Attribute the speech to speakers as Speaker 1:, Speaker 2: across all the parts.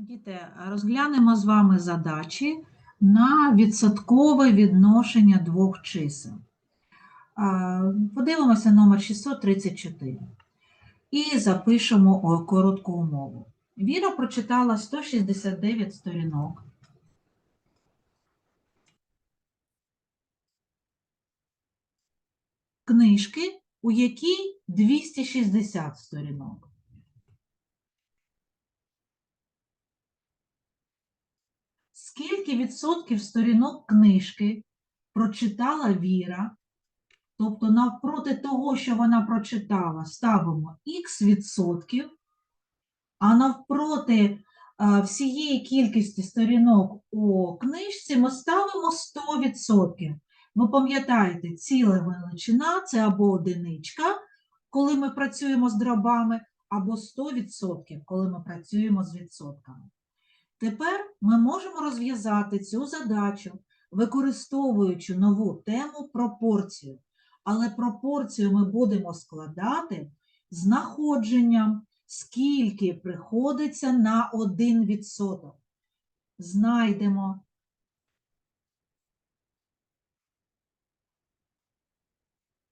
Speaker 1: Діти, розглянемо з вами задачі на відсоткове відношення двох чисел. Подивимося номер 634 і запишемо коротку умову. Віра прочитала 169 сторінок. Книжки, у якій 260 сторінок. Скільки відсотків сторінок книжки прочитала Віра? Тобто навпроти того, що вона прочитала, ставимо х відсотків, а навпроти а, всієї кількості сторінок у книжці ми ставимо 100%. Ви пам'ятаєте, ціла величина це або одиничка, коли ми працюємо з дробами, або 100%, коли ми працюємо з відсотками. Тепер ми можемо розв'язати цю задачу, використовуючи нову тему пропорцію. Але пропорцію ми будемо складати знаходженням, скільки приходиться на 1%. Знайдемо.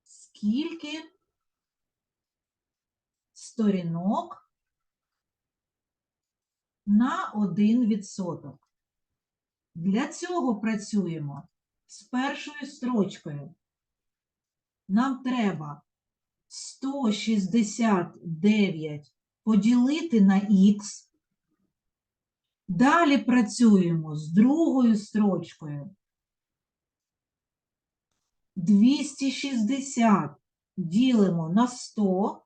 Speaker 1: Скільки сторінок на 1%. Для цього працюємо з першою строчкою. Нам треба 169 поділити на х. Далі працюємо з другою строчкою. 260 ділимо на 100.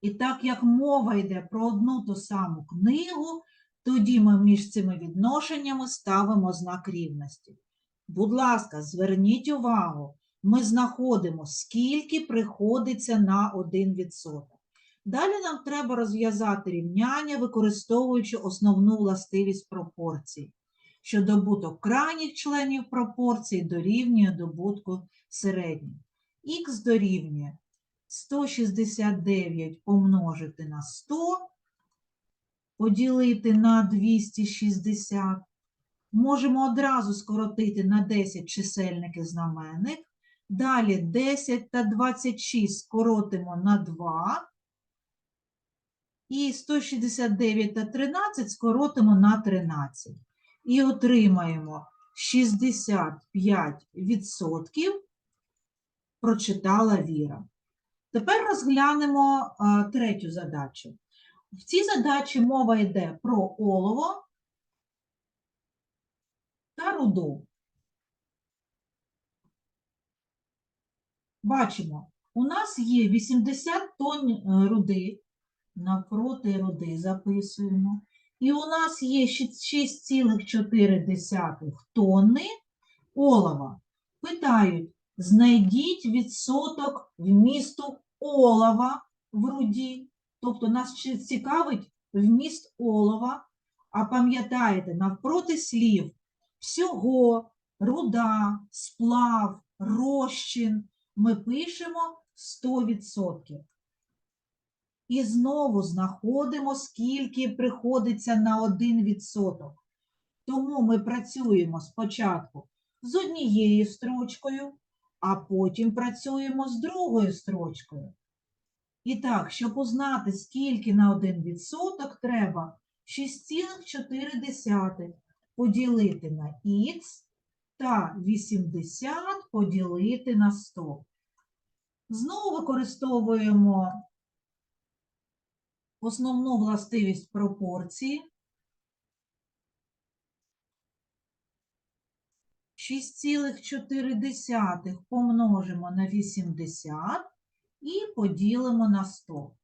Speaker 1: І так як мова йде про одну ту саму книгу, тоді ми між цими відношеннями ставимо знак рівності. Будь ласка, зверніть увагу, ми знаходимо, скільки приходиться на 1%. Далі нам треба розв'язати рівняння, використовуючи основну властивість пропорцій, що добуток крайніх членів пропорцій дорівнює добутку середніх. Х дорівнює 169 помножити на 100, поділити на 260. Можемо одразу скоротити на 10 чисельник і знаменник. Далі 10 та 26 скоротимо на 2. І 169 та 13 скоротимо на 13. І отримаємо 65% прочитала Віра. Тепер розглянемо а, третю задачу. В цій задачі мова йде про олово та руду. Бачимо, у нас є 80 тонн е, руди, навпроти руди записуємо. І у нас є 6,4 тонни олова. Питають, знайдіть відсоток вмісту олова в руді. Тобто нас цікавить вміст олова, а пам'ятаєте, навпроти слів всього, руда, сплав, розчин ми пишемо 100%. І знову знаходимо, скільки приходиться на 1%. Тому ми працюємо спочатку з однією строчкою, а потім працюємо з другою строчкою. І так, щоб узнати, скільки на 1%, треба 6,4 поділити на х та 80 поділити на 100. Знову використовуємо основну властивість пропорції. 6,4 помножимо на 80 і поділимо на 100.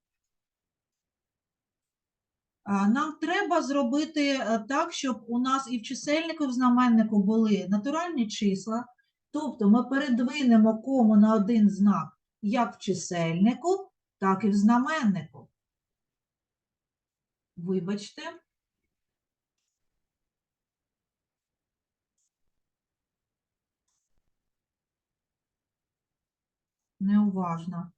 Speaker 1: Нам треба зробити е, так, щоб у нас і в чисельнику, і в знаменнику були натуральні числа. Тобто ми передвинемо кому на один знак як в чисельнику, так і в знаменнику. Вибачте. Неуважно.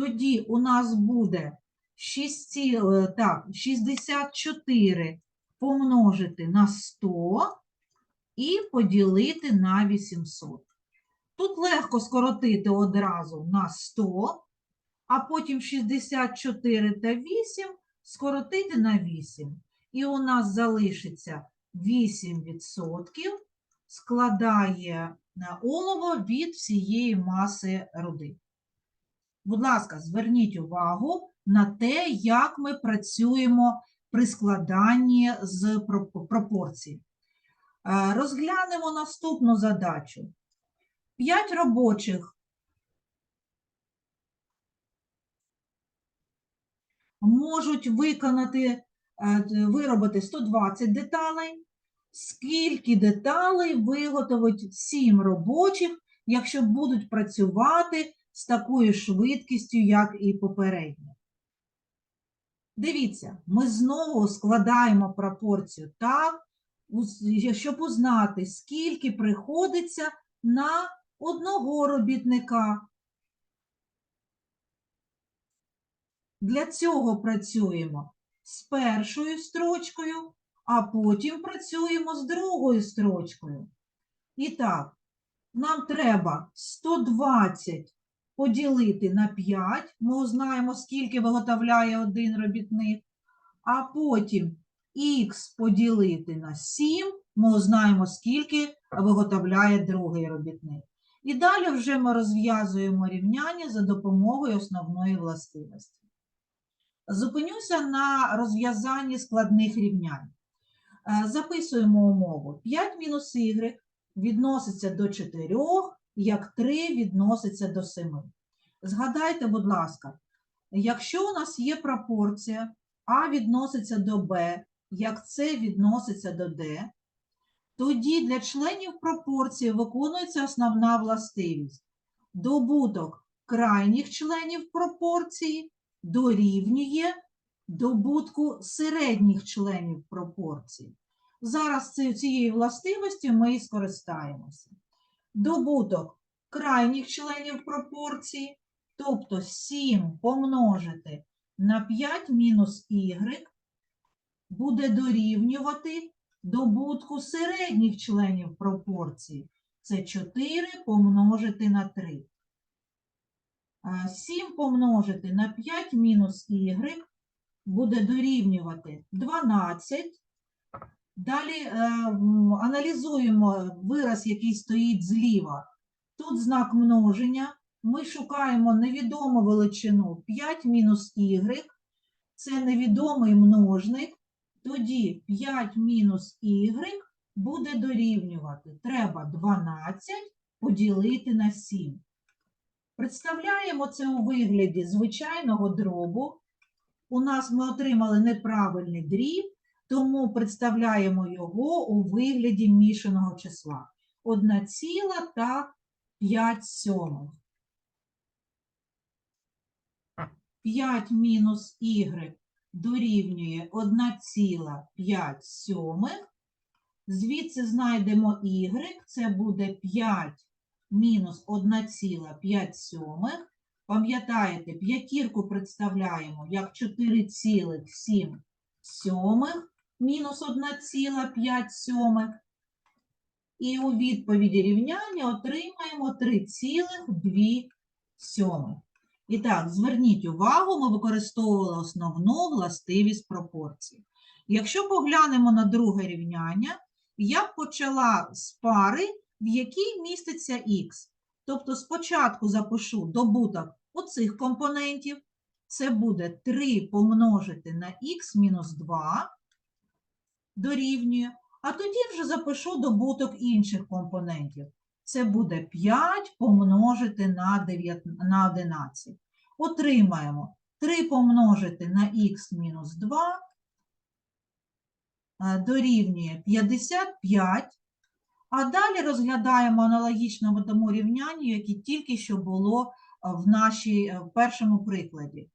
Speaker 1: Тоді у нас буде 6, е, так, 64 помножити на 100 і поділити на 800. Тут легко скоротити одразу на 100, а потім 64 та 8 скоротити на 8. І у нас залишиться 8% складає е, олово від всієї маси руди. Будь ласка, зверніть увагу на те, як ми працюємо при складанні з пропорцій. Е, Розглянемо наступну задачу. 5 робочих можуть виконати, е, виробити 120 деталей. Скільки деталей виготовить 7 робочих, якщо будуть працювати з такою швидкістю, як і попередньо? Дивіться, ми знову складаємо пропорцію так, щоб узнати, скільки приходиться на одного робітника. Для цього працюємо з першою строчкою, а потім працюємо з другою строчкою. І так, нам треба 120 поділити на 5. Ми узнаємо, скільки виготовляє один робітник. А потім х поділити на 7. Ми узнаємо, скільки виготовляє другий робітник. І далі вже ми розв'язуємо рівняння за допомогою основної властивості. Зупинюся на розв'язанні складних рівнянь. Е, Записуємо умову. 5 мінус y відноситься до 4, як 3 відноситься до 7. Згадайте, будь ласка, якщо у нас є пропорція А відноситься до Б, як С відноситься до Д, тоді для членів пропорції виконується основна властивість. Добуток крайніх членів пропорції дорівнює добутку середніх членів пропорції. Зараз цією властивістю ми і скористаємося. Добуток крайніх членів пропорції, тобто 7 помножити на 5 мінус y, буде дорівнювати добутку середніх членів пропорції. Це 4 помножити на 3. 7 помножити на 5 мінус y буде дорівнювати 12. Далі е, аналізуємо вираз, який стоїть зліва. Тут знак множення. Ми шукаємо невідому величину 5 мінус y. Це невідомий множник. Тоді 5 мінус y буде дорівнювати. Треба 12 поділити на 7. Представляємо це у вигляді звичайного дробу. У нас ми отримали неправильний дріб, тому представляємо його у вигляді мішаного числа. 1 ціла та 5 сьомих. 5 мінус y дорівнює 1,5 сьомих. Звідси знайдемо y, це буде 5 мінус 1,5 сьомих. Пам'ятаєте, п'ятірку представляємо як 4,7 сьомих мінус 1,5 сьомих. І у відповіді рівняння отримаємо 3,2 сьомих. І так, зверніть увагу, ми використовували основну властивість пропорції. Якщо поглянемо на друге рівняння, я почала з пари, в якій міститься х. Тобто спочатку запишу добуток оцих компонентів. Це буде 3 помножити на х мінус 2 дорівнює. А тоді вже запишу добуток інших компонентів. Це буде 5 помножити на 9 на 11. Отримаємо 3 помножити на х мінус 2 е, дорівнює 55. А далі розглядаємо аналогічно тому рівнянню, яке тільки що було в нашій е, в першому прикладі.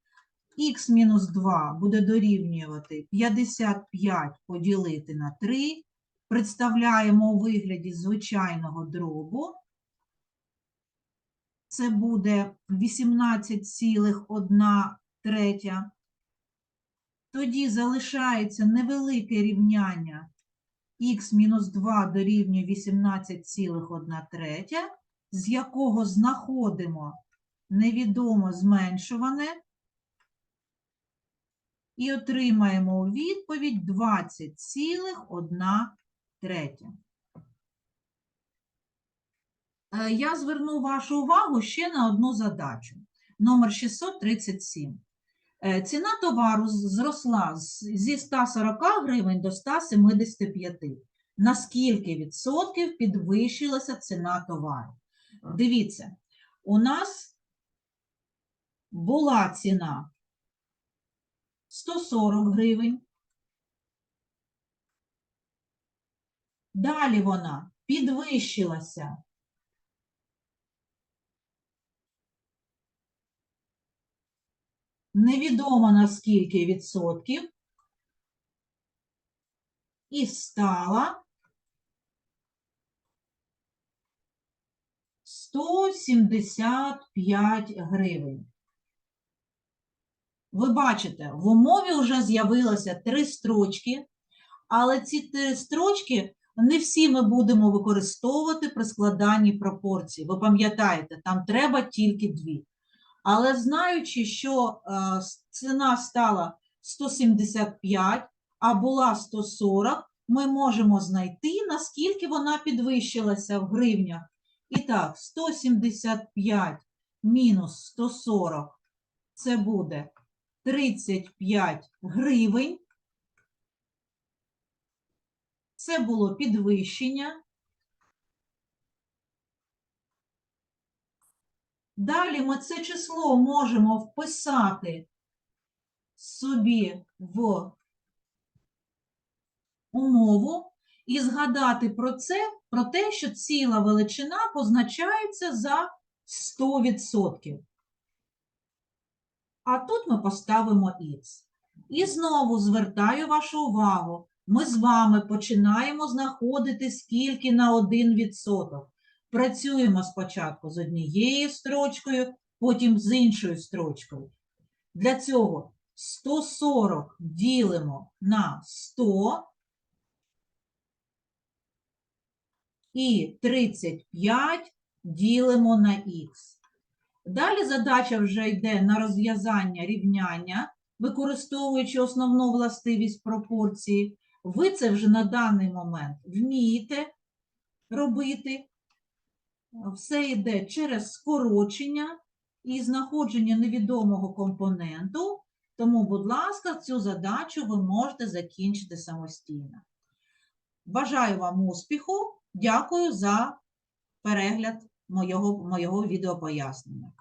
Speaker 1: Х мінус 2 буде дорівнювати 55 поділити на 3. Представляємо у вигляді звичайного дробу. Це буде 18,1 третя. Тоді залишається невелике рівняння х-2 дорівнює 18,1 третя, з якого знаходимо невідомо зменшуване і отримаємо у відповідь 20,1 третя. Е, Я зверну вашу увагу ще на одну задачу. Номер 637. Е, Ціна товару зросла зі 140 гривень до 175. На скільки відсотків підвищилася ціна товару? Дивіться, у нас була ціна 140 гривень. Далі вона підвищилася невідомо на скільки відсотків і стала 175 гривень. Ви бачите, в умові вже з'явилося три строчки, але ці три строчки не всі ми будемо використовувати при складанні пропорцій. Ви пам'ятаєте, там треба тільки дві. Але знаючи, що е, ціна стала 175, а була 140, ми можемо знайти, наскільки вона підвищилася в гривнях. І так, 175 мінус 140 це буде 35 гривень. Це було підвищення. Далі ми це число можемо вписати собі в умову і згадати про це, про те, що ціла величина позначається за 100%. А тут ми поставимо х. І знову звертаю вашу увагу. Ми з вами починаємо знаходити скільки на 1%. Працюємо спочатку з однією строчкою, потім з іншою строчкою. Для цього 140 ділимо на 100 і 35 ділимо на х. Далі задача вже йде на розв'язання рівняння, використовуючи основну властивість пропорції. Ви це вже на даний момент вмієте робити. Все йде через скорочення і знаходження невідомого компоненту. Тому, будь ласка, цю задачу ви можете закінчити самостійно. Бажаю вам успіху. Дякую за перегляд моєго, моєго відеопояснення.